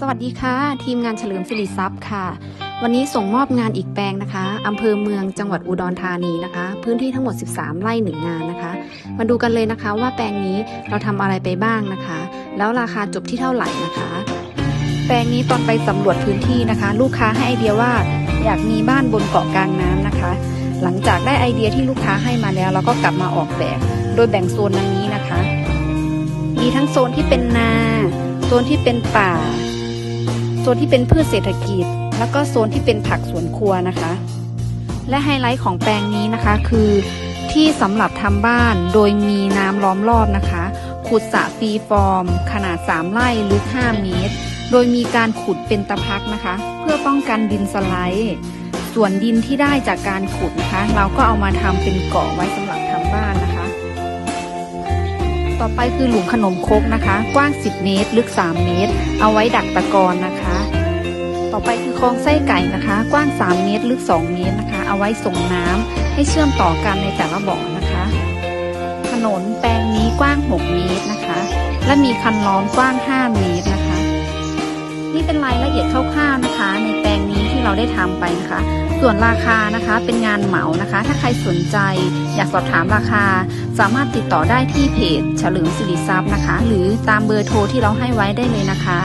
สวัสดีค่ะ ทีมงานเฉลิมสิริทรัพย์ค่ะ วันนี้ส่งมอบงานอีกแปลงนะคะอำเภอเมืองจังหวัดอุดรธานีนะคะ พื้นที่ทั้งหมด 13 ไร่หนึ่งงานนะคะ มาดูกันเลยนะคะว่าแปลงนี้เราทำอะไรไปบ้างนะคะ แล้วราคาจบที่เท่าไหร่นะคะ แปลงนี้ตอนไปสำรวจพื้นที่นะคะ ลูกค้าให้ไอเดียว่าอยากมีบ้านบนเกาะกลางน้ำนะคะ หลังจากได้ไอเดียที่ลูกค้าให้มาแล้วเราก็กลับมาออกแบบ โดยแบ่งโซนดังนี้นะคะ มีทั้งโซนที่เป็นนา โซนที่เป็นป่า โซนที่เป็นพืชเศรษฐกิจ แล้วก็โซนที่เป็นผักสวนครัวนะคะ และไฮไลท์ของแปลงนี้นะคะคือที่สำหรับทำบ้านโดยมีน้ำล้อมรอบนะคะ ขุดสระฟรีฟอร์ม ขนาด 3 ไร่ลึก 5 เมตร โดยมีการขุดเป็นตะพักนะคะ เพื่อป้องกันดินสไลด์ส่วนดินที่ได้จากการขุดนะคะ เราก็เอามาทำเป็นเกาะไว้สำหรับทำบ้าน ต่อไปคือหลุมขนมครกนะคะ กว้าง 10 เมตร ลึก 3 เมตร เอาไว้ดักตะกอนนะคะ ต่อไปคือคลองไส้ไก่นะคะ กว้าง 3 เมตร ลึก 2 เมตรนะคะ เอาไว้ส่งน้ำให้เชื่อมต่อกันในแต่ละบ่อนะคะ ถนนแปลงนี้กว้าง 6 เมตรนะคะ และมีคันล้อมกว้าง 5 เมตรนะคะ นี่เป็นรายละเอียดคร่าวๆนะคะ ในแปลงนี้ที่เราได้ทำไปนะคะ ส่วนราคานะคะเป็นงานเหมานะคะ ถ้าใครสนใจอยากสอบถามราคา สามารถติดต่อได้ที่เพจเฉลิมสิริทรัพย์นะคะ หรือตามเบอร์โทรที่เราให้ไว้ได้เลยนะคะ